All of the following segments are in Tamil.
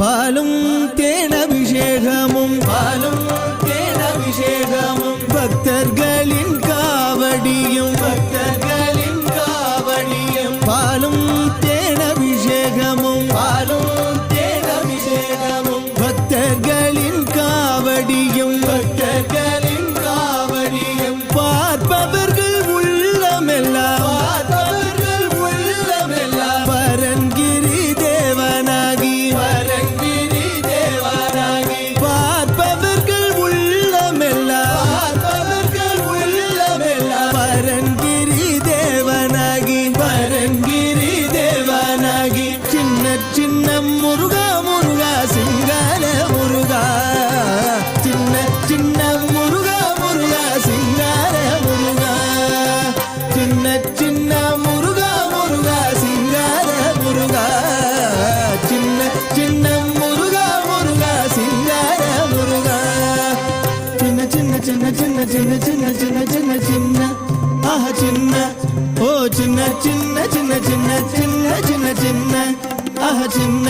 பாலும் தேனபிஷேகமும் பாலும் தேனபிஷேகமும் பக்தர்களின் చిన్న చిన్న చిన్న చిన్న చిన్న చిన్న ఆహ చిన్న ఓ చిన్న చిన్న చిన్న చిన్న చిన్న చిన్న చిన్న ఆహ చిన్న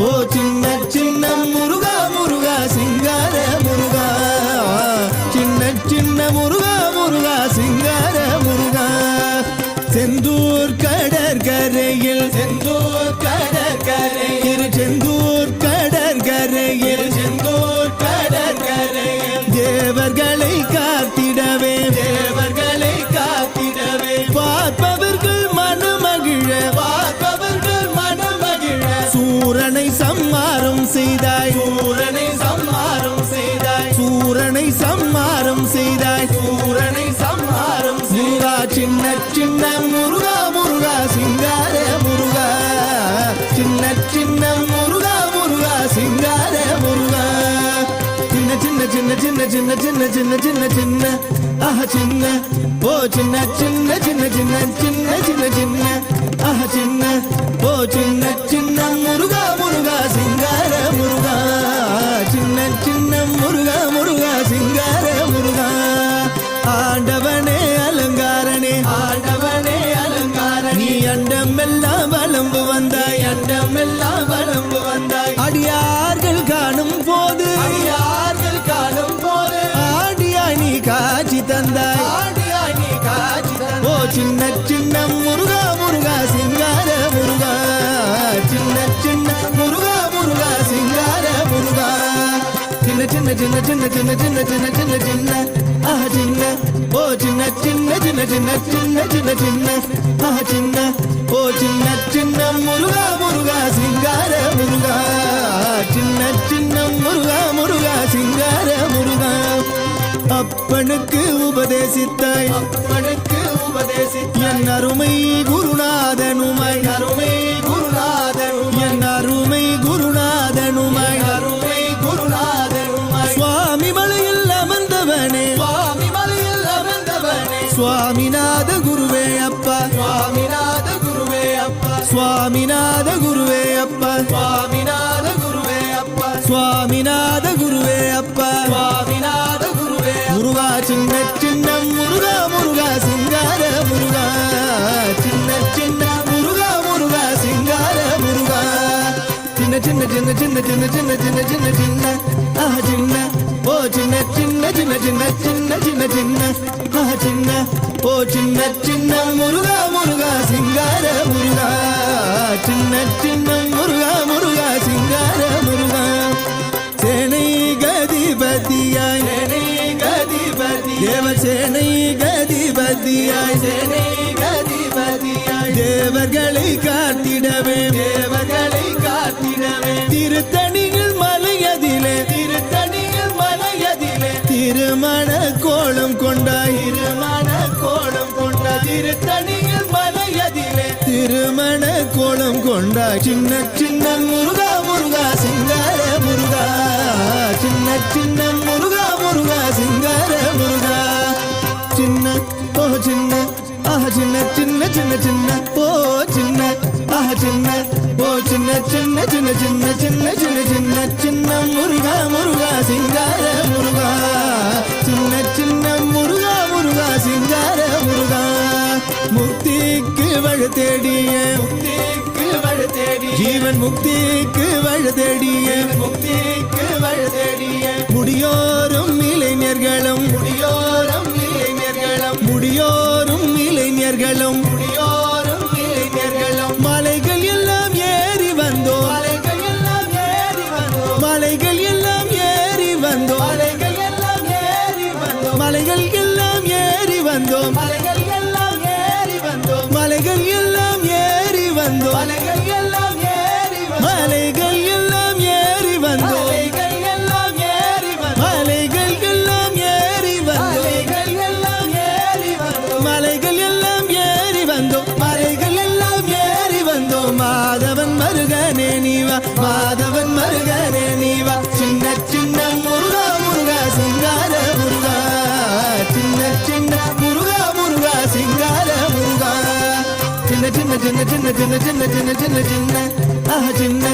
ఓ చిన్న చిన్న మురుగా మురుగా సింగార మురుగా చిన్న చిన్న முருகா முருகா சிங்கார முருகா செந்தூர் கடற்கரையில் செந்தூர் చిన్న చిన్న చిన్న చిన్న. ఆహ చిన్న. ఓ చిన్న చిన్న చిన్న చిన్న చిన్న చిన్న చిన్న. ఆహ చిన్న. ఓ చిన్న చిన్న మురుగా మురుగా సింగారా. சின்ன சின்ன சின்ன சின்ன சின்ன சின்ன சின்ன ஆஹ சின்ன ஓ சின்ன சின்ன சின்ன சின்ன சின்ன சின்ன சின்ன ஆஹ சின்ன ஓ சின்ன சின்ன முருகா முருகா சிங்கார முருகா சின்ன சின்ன முருகா முருகா சிங்கார முருகா அப்பனுக்கு உபதேசித்தாய் அப்பனுக்கு உபதேசித்தாய் என் அருமை குருநாதனுமாய் அருமை சுவாமிநாத குருவே அப்பா. சுவாமிநாத குருவே முருகா சின்ன சின்ன முருகா முருகா சிங்கார முருகா. சின்ன சின்ன முருகா முருகா சிங்கார முருகா. சின்ன சின்ன சின்ன சின்ன சின்ன சின்ன சின்ன சின்ன சின்ன. ஆஹ் சின்ன. ஓ சின்ன சின்ன சின்ன சின்ன சின்ன சின்ன சின்ன. ஆஹ் சின்ன. ஓ சின்ன சின்ன முருகா முருகா சிங்கார முருகா. சின்ன சின்ன முருகா. கதிபதியாய். சேனை தேவர்களை காத்திடவே தேவர்களை காத்திடவே. திருத்தணிகள் மலையதிலே திருத்தணிகள் மலையதிலே. திருமண கோலம் கொண்டாய் திருமண கோலம் கொண்டாய். திருத்தணிகள் மலையதிலே. திருமண கோலம் கொண்டாய். சின்ன சின்ன முருகா சின்ன சின்ன சின்ன சின்ன சின்ன சின்ன சின்ன முருகா முருகா சிங்கார முருகா. சின்ன சின்ன முருகா முருகா சிங்கார முருகா. முக்திக்கு வழி தேடிய முக்திக்கு வழி தேடி ஜீவன் முக்திக்கு வழி தேடிய முக்திக்கு வழி தேடிய. முடியோரும் இளைஞர்களும் முடியோரும் இளைஞர்களும். முடியோரும் இளைஞர்களும். முடியோர் சின்ன சின்ன சின்ன சின்ன சின்ன சின்ன சின்ன ஆஹ சின்ன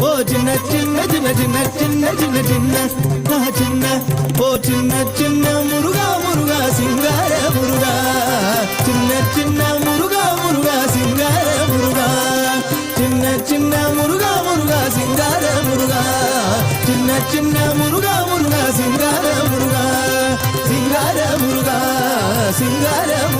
ஓ சின்ன சின்ன சின்ன சின்ன சின்ன சின்ன சின்ன ஆஹ சின்ன ஓ சின்ன சின்ன முருகா முருகா சிங்கார முருகா சின்ன சின்ன முருகா முருகா சிங்கார முருகா சின்ன சின்ன முருகா முருகா சிங்கார முருகா சின்ன சின்ன முருகா முருகா சிங்கார முருகா சிங்கார முருகா சிங்கார முருகா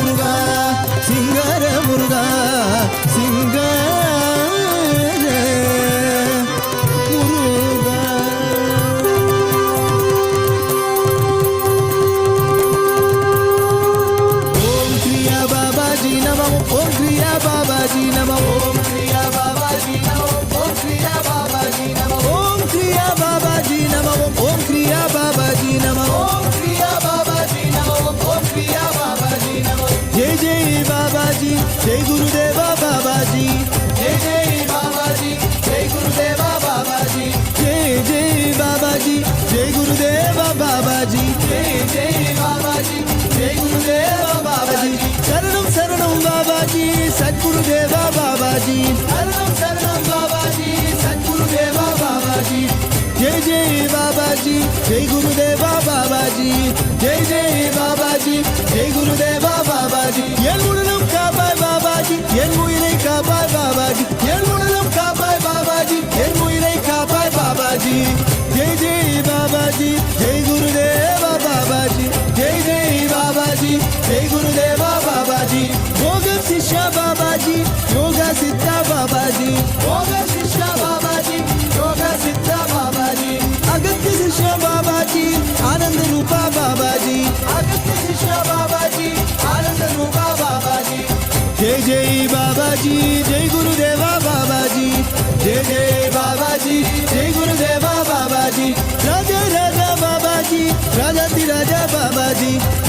जय जय बाबा जी जय गुरुदेवा बाबा जी Heavy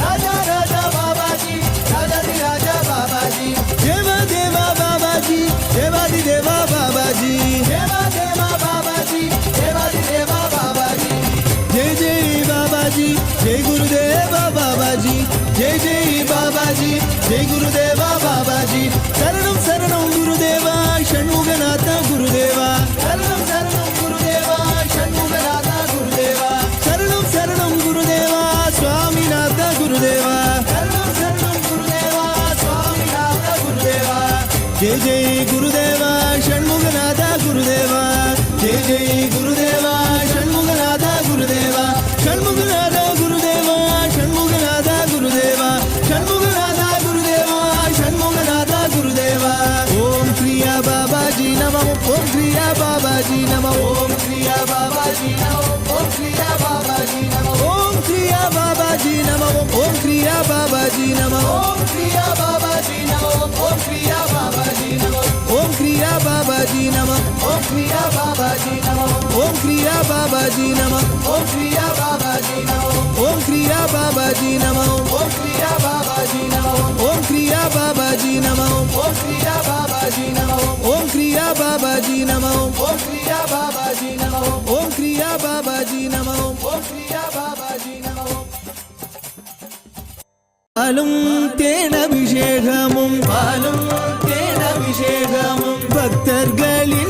Baba Ji Nama Om Kriya Baba Ji Nama Om Kriya Baba Ji Nama Om Kriya Baba Ji Nama Om Kriya Baba Ji Nama Om Kriya Baba Ji Nama Om Kriya Baba Ji Nama Om Kriya Baba Ji Nama Om Kriya Baba Ji Nama Om Kriya Baba Ji Nama. പാലും തേനഭിഷേകമും പാലും തേനഭിഷേകമും ഭക്തർകളി